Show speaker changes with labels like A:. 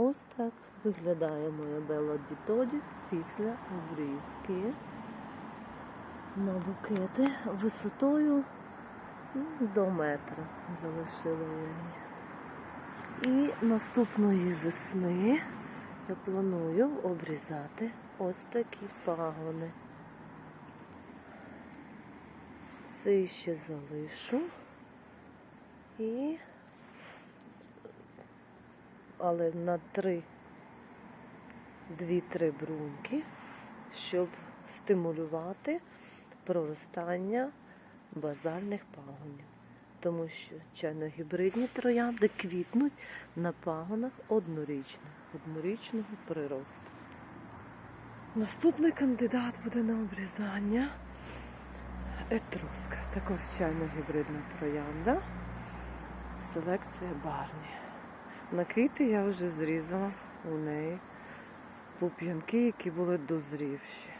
A: Ось так виглядає моя Белла Дітоді після обрізки. На букети висотою до метра залишила я її. І наступної весни я планую обрізати ось такі пагони. Це ще залишу. І але на три, дві-три бруньки, щоб стимулювати проростання базальних пагонів. Тому що чайно-гібридні троянди квітнуть на пагонах однорічних, однорічного приросту. Наступний кандидат буде на обрізання етруска. Також чайно-гібридна троянда. Селекція Барні. Накити я вже зрізала у неї пуп'янки, які були дозрівші.